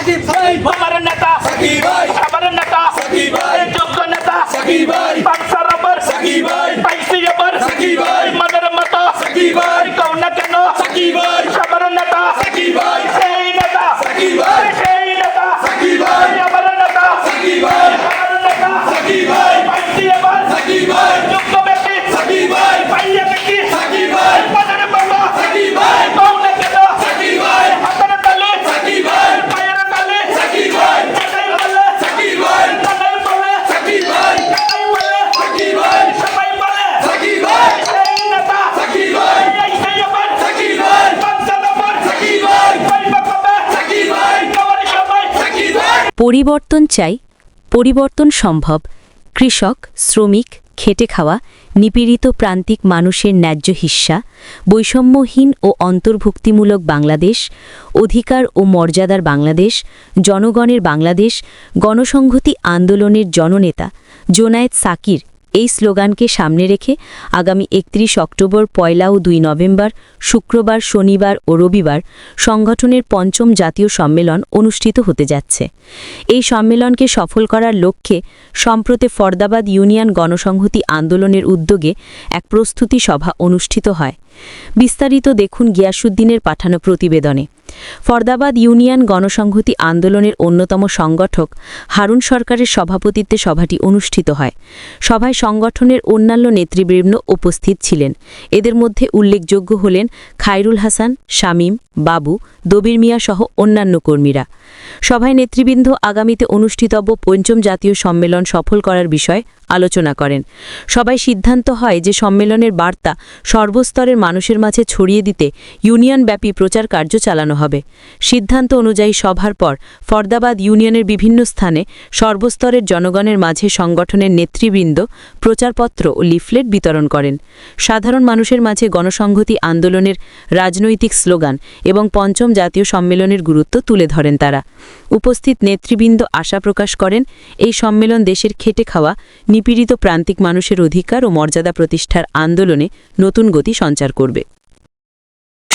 Okay, পরিবর্তন চাই, পরিবর্তন সম্ভব। কৃষক, শ্রমিক, খেটে খাওয়া, নিপীড়িত প্রান্তিক মানুষের ন্যায্য হিস্যা বৈষম্যহীন ও অন্তর্ভুক্তিমূলক বাংলাদেশ, অধিকার ও মর্যাদার বাংলাদেশ, জনগণের বাংলাদেশ, গণসংহতি আন্দোলনের জননেতা জোনায়েদ সাকির এই স্লোগানকে সামনে রেখে আগামী একত্রিশ অক্টোবর, পয়লা ও দুই নভেম্বর, শুক্রবার, শনিবার ও রবিবার সংগঠনের পঞ্চম জাতীয় সম্মেলন অনুষ্ঠিত হতে যাচ্ছে। এই সম্মেলনকে সফল করার লক্ষ্যে সম্প্রতি ফরদাবাদ ইউনিয়ন গণসংহতি আন্দোলনের উদ্যোগে এক প্রস্তুতি সভা অনুষ্ঠিত হয়। বিস্তারিত দেখুন গিয়াসুদ্দিনের পাঠানো প্রতিবেদনে। ফরদাবাদ ইউনিয়ন গণসংহতি আন্দোলনের অন্যতম সংগঠক হারুন সরকারের সভাপতিত্বে সভাটি অনুষ্ঠিত হয়। সভায় সংগঠনের অন্যান্য নেতৃবৃন্দ উপস্থিত ছিলেন। এদের মধ্যে উল্লেখযোগ্য হলেন খায়রুল হাসান, শামীম, বাবু, দবির মিয়া সহ অন্যান্য কর্মীরা। সভায় নেতৃবৃন্দ আগামীতে অনুষ্ঠিতব্য পঞ্চম জাতীয় সম্মেলন সফল করার বিষয়ে আলোচনা করেন। সবাই সিদ্ধান্ত হয় যে সম্মেলনের বার্তা সর্বস্তরের মানুষের মাঝে ছড়িয়ে দিতে ইউনিয়নব্যাপী প্রচার কার্য চালানো হবে। সিদ্ধান্ত অনুযায়ী সভার পর ফরদাবাদ ইউনিয়নের বিভিন্ন স্থানে সর্বস্তরের জনগণের মাঝে সংগঠনের নেতৃবৃন্দ প্রচারপত্র ও লিফলেট বিতরণ করেন। সাধারণ মানুষের মাঝে গণসংহতি আন্দোলনের রাজনৈতিক স্লোগান এবং পঞ্চম জাতীয় সম্মেলনের গুরুত্ব তুলে ধরেন তারা। উপস্থিত নেতৃবৃন্দ আশা প্রকাশ করেন, এই সম্মেলন দেশের খেটে খাওয়া, নিপীড়িত প্রান্তিক মানুষের অধিকার ও মর্যাদা প্রতিষ্ঠার আন্দোলনে নতুন গতি সঞ্চার করবে।